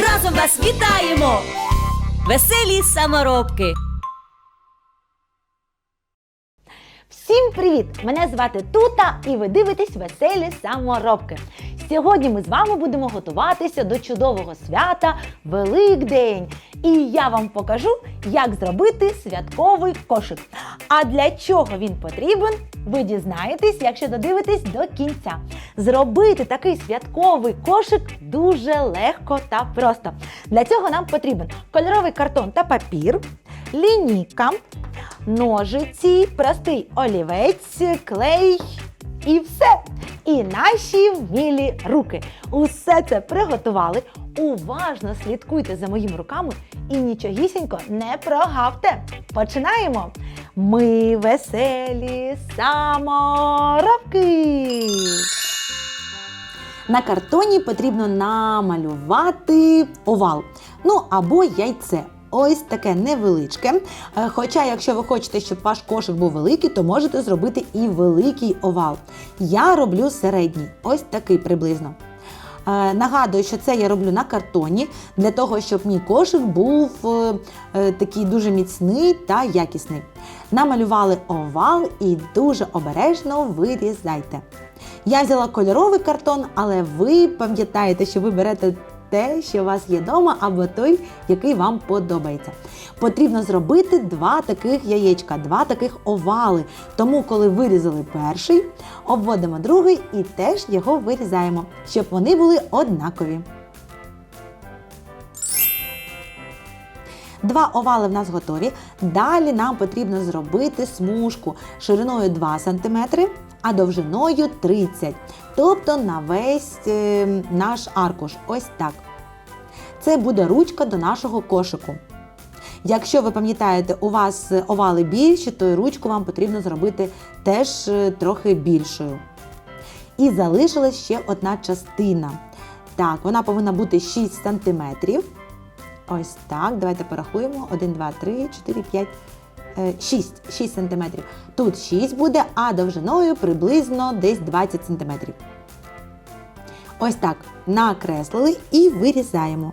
разом вас вітаємо, веселі саморобки. Всім привіт! Мене звати Тута і ви дивитесь веселі саморобки. Сьогодні ми з вами будемо готуватися до чудового свята Великдень. І я вам покажу, як зробити святковий кошик. А для чого він потрібен, ви дізнаєтесь, якщо додивитесь до кінця. Зробити такий святковий кошик дуже легко та просто. Для цього нам потрібен кольоровий картон та папір, лінійка, ножиці, простий олівець, клей і все. І наші вмілі руки. Усе це приготували. Уважно слідкуйте за моїми руками і нічогісінько не прогавте. Починаємо! Ми веселі саморобки! На картоні потрібно намалювати овал, ну або яйце. Ось таке невеличке. Е, Хоча, якщо ви хочете, щоб ваш кошик був великий, то можете зробити і великий овал. Я роблю середній, ось такий приблизно. Е, Нагадую, що це я роблю на картоні для того, щоб мій кошик був е, такий дуже міцний та якісний. Намалювали овал і дуже обережно вирізайте. Я взяла кольоровий картон, але ви пам'ятаєте, що ви берете те, що у вас є вдома, або той, який вам подобається. Потрібно зробити два таких яєчка, два таких овали. Тому, коли вирізали перший, обводимо другий і теж його вирізаємо, щоб вони були однакові. Два овали в нас готові. Далі нам потрібно зробити смужку шириною 2 см, а довжиною 30 Тобто на весь е, наш аркуш. Ось так. Це буде ручка до нашого кошику. Якщо ви пам'ятаєте, у вас овали більші, то ручку вам потрібно зробити теж е, трохи більшою. І залишилась ще одна частина. Так, вона повинна бути 6 см. Ось так. Давайте порахуємо. 1, 2, 3, 4, 5, 6, 6 см. Тут 6 буде, а довжиною приблизно десь 20 см. Ось так накреслили і вирізаємо.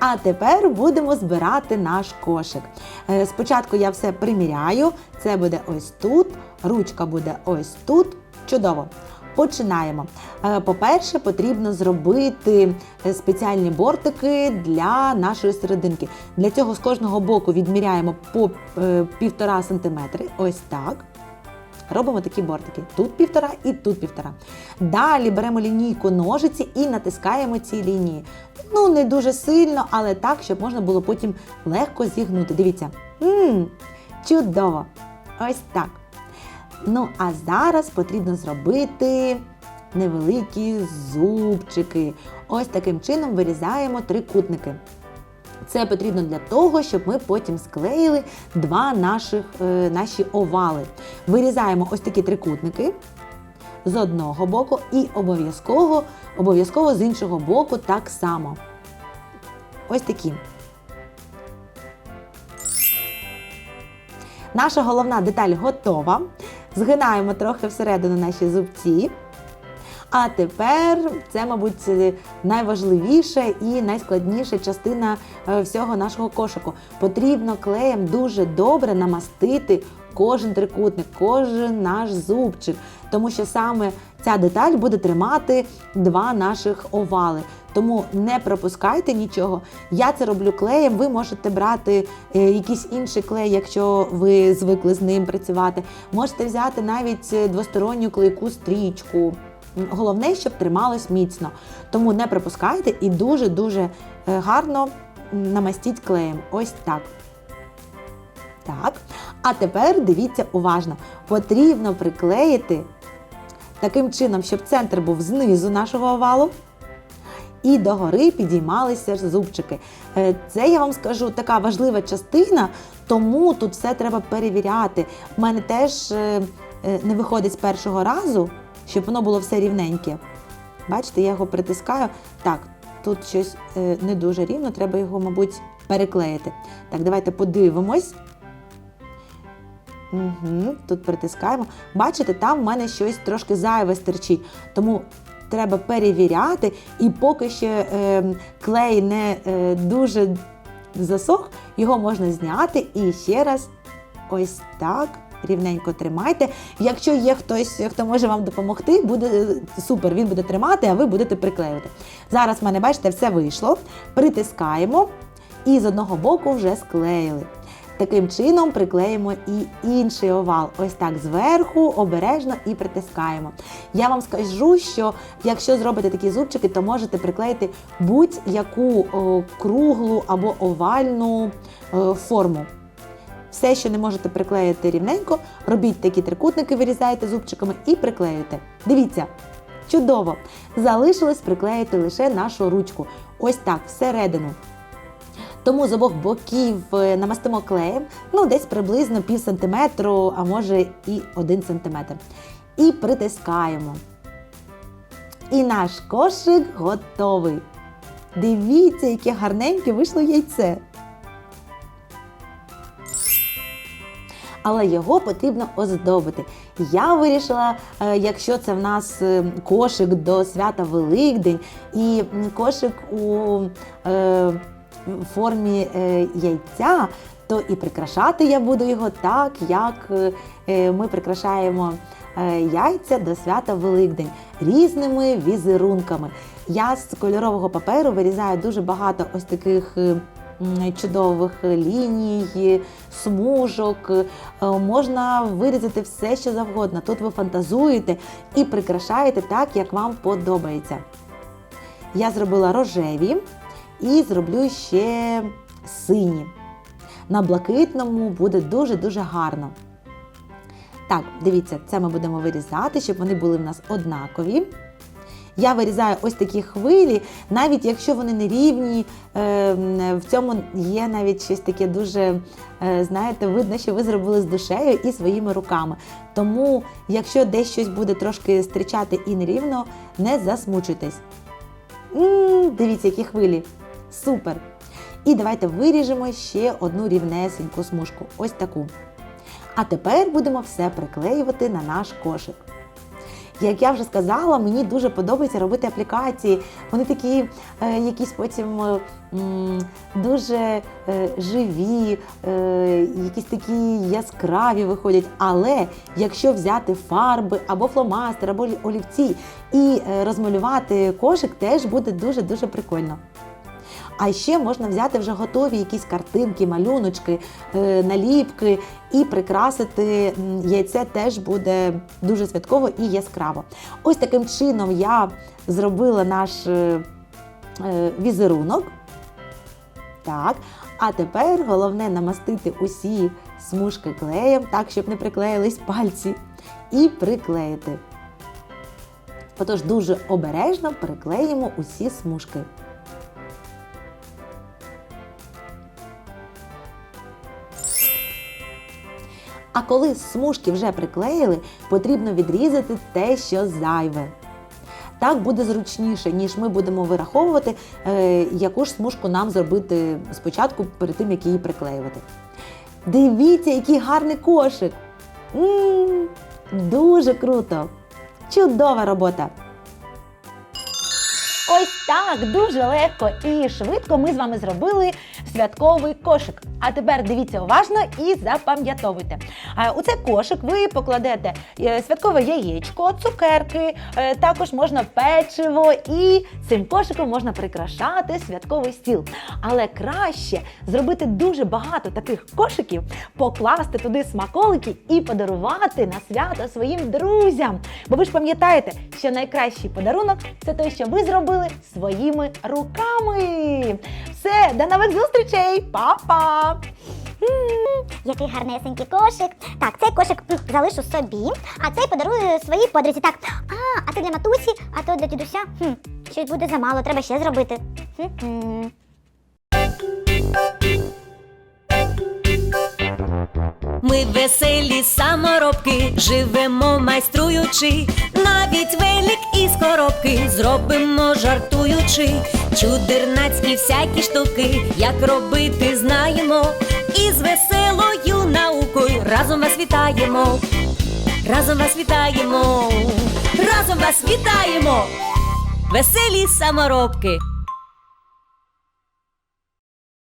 А тепер будемо збирати наш кошик. Е, Спочатку я все приміряю. Це буде ось тут, ручка буде ось тут. Чудово. Починаємо. Е, По-перше, потрібно зробити е, спеціальні бортики для нашої серединки. Для цього з кожного боку відміряємо по е, півтора сантиметри. Ось так. Робимо такі бортики. Тут півтора і тут півтора. Далі беремо лінійку ножиці і натискаємо ці лінії. Ну, не дуже сильно, але так, щоб можна було потім легко зігнути. Дивіться. Мм, чудово! Ось так. Ну, а зараз потрібно зробити невеликі зубчики. Ось таким чином вирізаємо трикутники. Це потрібно для того, щоб ми потім склеїли два наших, е, наші овали. Вирізаємо ось такі трикутники з одного боку і обов'язково, обов'язково з іншого боку так само. Ось такі. Наша головна деталь готова. Згинаємо трохи всередину наші зубці. А тепер це, мабуть, найважливіша і найскладніша частина е, всього нашого кошику. Потрібно клеєм дуже добре намастити кожен трикутник, кожен наш зубчик, тому що саме ця деталь буде тримати два наших овали. Тому не пропускайте нічого. Я це роблю клеєм. Ви можете брати е, якийсь інший клей, якщо ви звикли з ним працювати. Можете взяти навіть е, двосторонню клейку стрічку. Головне, щоб трималось міцно. Тому не пропускайте і дуже-дуже е, гарно намастіть клеєм. Ось так. Так. А тепер дивіться уважно. Потрібно приклеїти таким чином, щоб центр був знизу нашого овалу. І догори підіймалися зубчики. Е, Це я вам скажу така важлива частина, тому тут все треба перевіряти. У мене теж е, е, не виходить з першого разу, щоб воно було все рівненьке. Бачите, я його притискаю. Так, тут щось не дуже рівно, треба його, мабуть, переклеїти. Так, давайте подивимось. Угу, тут притискаємо. Бачите, там в мене щось трошки зайве стирчить. Тому треба перевіряти, і поки ще е, клей не е, дуже засох, його можна зняти і ще раз ось так. Рівненько тримайте. Якщо є хтось, хто може вам допомогти, буде е, супер, він буде тримати, а ви будете приклеювати. Зараз в мене, бачите, все вийшло. Притискаємо і з одного боку вже склеїли. Таким чином приклеїмо і інший овал. Ось так зверху, обережно і притискаємо. Я вам скажу, що якщо зробите такі зубчики, то можете приклеїти будь-яку круглу або овальну форму. Все, що не можете приклеїти рівненько, робіть такі трикутники, вирізаєте зубчиками і приклеюєте. Дивіться, чудово! Залишилось приклеїти лише нашу ручку. Ось так, всередину. Тому з обох боків е, намастимо клеєм, ну десь приблизно пів сантиметру, а може і один сантиметр. І притискаємо. І наш кошик готовий. Дивіться, яке гарненьке вийшло яйце. але його потрібно оздобити. Я вирішила, е, якщо це в нас е, кошик до свята Великдень і кошик у е, формі е, яйця, то і прикрашати я буду його так, як е, е, ми прикрашаємо яйця до свята Великдень різними візерунками. Я з кольорового паперу вирізаю дуже багато ось таких. Чудових ліній, смужок, можна вирізати все, що завгодно. Тут ви фантазуєте і прикрашаєте так, як вам подобається. Я зробила рожеві і зроблю ще сині. На блакитному буде дуже-дуже гарно. Так, дивіться, це ми будемо вирізати, щоб вони були в нас однакові. Я вирізаю ось такі хвилі, навіть якщо вони не рівні, е, в цьому є навіть щось таке дуже, е, знаєте, видно, що ви зробили з душею і своїми руками. Тому, якщо десь щось буде трошки стрічати і нерівно, не засмучуйтесь. м дивіться, які хвилі. Супер! І давайте виріжемо ще одну рівнесеньку смужку. Ось таку. А тепер будемо все приклеювати на наш кошик. Як я вже сказала, мені дуже подобається робити аплікації. Вони такі е, якісь потім е, дуже е, живі, е, якісь такі яскраві виходять. Але якщо взяти фарби або фломастер, або олівці і е, розмалювати кошик, теж буде дуже-дуже прикольно. А ще можна взяти вже готові якісь картинки, малюночки, е, наліпки і прикрасити яйце теж буде дуже святково і яскраво. Ось таким чином я зробила наш е, е, візерунок. Так, а тепер головне намастити усі смужки клеєм, так, щоб не приклеїлись пальці, і приклеїти. Отож, дуже обережно приклеїмо усі смужки. А коли смужки вже приклеїли, потрібно відрізати те, що зайве. Так буде зручніше, ніж ми будемо вираховувати, е, яку ж смужку нам зробити спочатку, перед тим, як її приклеювати. Дивіться, який гарний кошик! м дуже круто! Чудова робота! Ось так дуже легко і швидко ми з вами зробили святковий кошик. А тепер дивіться уважно і запам'ятовуйте. А, У цей кошик ви покладете е, святкове яєчко, цукерки, е, також можна печиво, і цим кошиком можна прикрашати святковий стіл. Але краще зробити дуже багато таких кошиків, покласти туди смаколики і подарувати на свято своїм друзям. Бо ви ж пам'ятаєте, що найкращий подарунок це той, що ви зробили своїми руками. Все, до нових зустрічей, Па-па! Який гарнесенький кошик. Так, цей кошик залишу собі, а цей подарую своїй подрузі. Так, а, а це для матусі, а то для дідуся. Хм, щось буде замало, треба ще зробити. Хм-хм. Ми веселі саморобки, живемо майструючи, навіть велик із коробки зробимо жартуючи, чудернацькі всякі штуки, як робити знаємо, і з веселою наукою разом вас вітаємо, разом вас вітаємо, разом вас вітаємо, веселі саморобки.